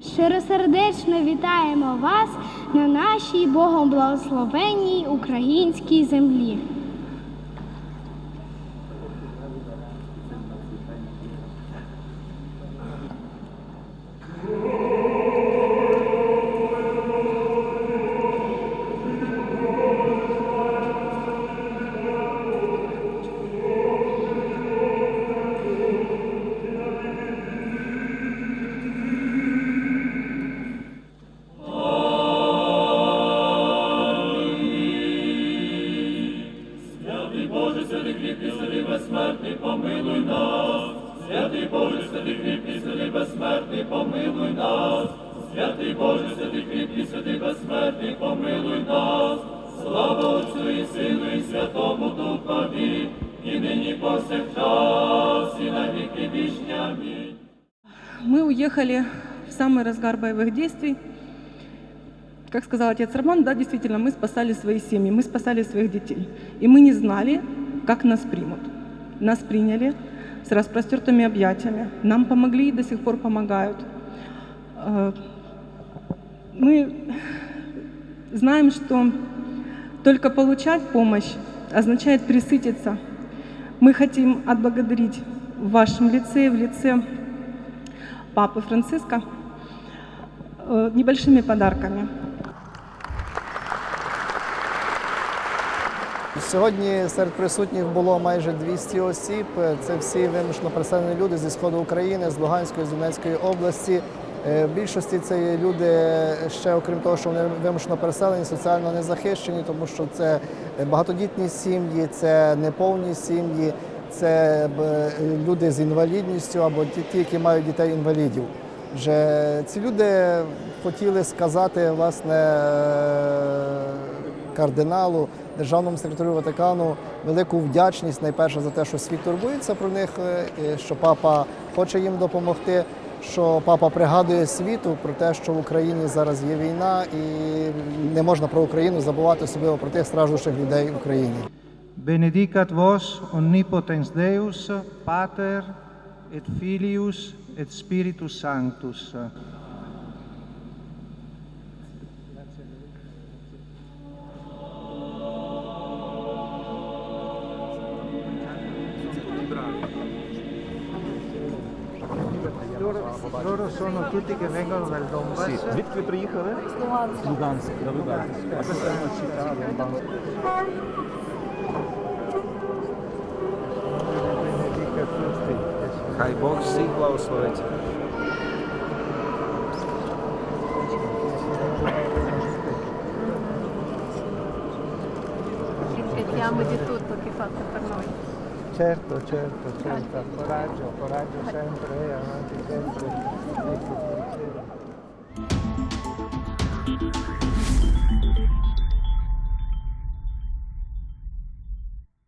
Щиросердечно вітаємо вас на нашій Богом благословенній українській землі. безсмертний, помилуй нас. Святий Боже, святий кріпкий, святий безсмертний, помилуй нас. Святий Боже, святий кріпкий, святий безсмертний, помилуй нас. Слава Отцю і Сину, і Святому Духові, і нині повсякчас, і на віки вічні. Амінь. Мы уехали в самый разгар боевых действий. Как сказал отец Роман, да, действительно, мы спасали свои семьи, мы спасали своих детей. И мы не знали, как нас примут. Нас приняли с распростертыми объятиями. Нам помогли и до сих пор помогают. Э, Мы знаем, что только получать помощь означает присытиться. Мы хотим отблагодарить в вашем лице, в лице Папы Франциска э, небольшими подарками. Сьогодні серед присутніх було майже 200 осіб. Це всі вимушено переселені люди зі сходу України, з Луганської, з Донецької області. Е, В більшості це люди ще, окрім того, що вони вимушено переселені, соціально незахищені, тому що це багатодітні сім'ї, це неповні сім'ї, це люди з інвалідністю або ті, які мають дітей інвалідів. Вже ці люди хотіли сказати власне кардиналу, державному секретарю Ватикану велику вдячність найперше за те, що світ турбується про них, е, що папа хоче їм допомогти. Що папа пригадує світу про те, що в Україні зараз є війна, і не можна про Україну забувати особливо про тих страждущих людей в Україні. Benedicat vos omnipotens Deus, Pater et Filius et Spiritus Sanctus. Loro, sono tutti che vengono dal Donbass. Звідки ви приїхали? З Луганська. Да, Луганськ. Questa è una città Donbass. Хай Бог всіх благословить. Di tutto che fate per noi. Certo, certo, certo, coraggio, coraggio sempre, eh, avanti sempre. Ecco,